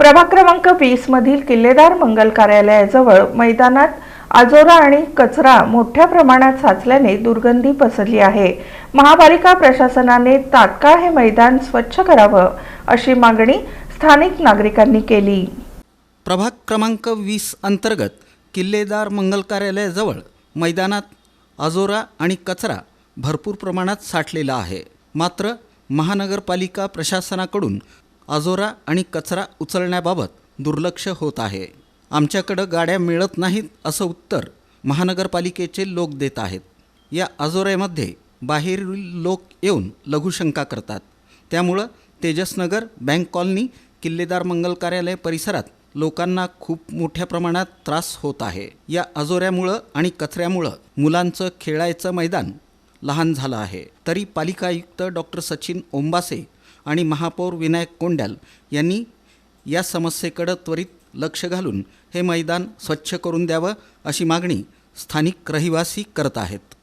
प्रभाग क्रमांक वीस मधील किल्लेदार मंगल कार्यालयाजवळ मैदानात आजोरा आणि कचरा मोठ्या प्रमाणात साचल्याने दुर्गंधी पसरली आहे. महापालिका प्रशासनाने तात्काळ हे मैदान स्वच्छ करावं अशी मागणी स्थानिक नागरिकांनी केली. प्रभाग क्रमांक वीस अंतर्गत किल्लेदार मंगल कार्यालयाजवळ मैदानात आजोरा आणि कचरा भरपूर प्रमाणात साठलेला आहे. मात्र महानगरपालिका प्रशासनाकडून आजोरा आणि कचरा उचलण्याबाबत दुर्लक्ष होत आहे. आमच्याकडं गाड्या मिळत नाहीत असं उत्तर महानगरपालिकेचे लोक देत आहेत. या आजोऱ्यामध्ये बाहेरील लोक येऊन लघुशंका करतात. त्यामुळं तेजसनगर बँक कॉलनी किल्लेदार मंगल कार्यालय परिसरात लोकांना खूप मोठ्या प्रमाणात त्रास होत आहे. या आजोऱ्यामुळं आणि कचऱ्यामुळं मुलांचं खेळायचं मैदान लहान झालं आहे. तरी पालिका आयुक्त डॉक्टर सचिन ओंबासे आणि महापौर विनायक कोंड्याल यांनी या समस्येकडं त्वरित लक्ष घालून हे मैदान स्वच्छ करून द्यावं अशी मागणी स्थानिक रहिवासी करत आहेत.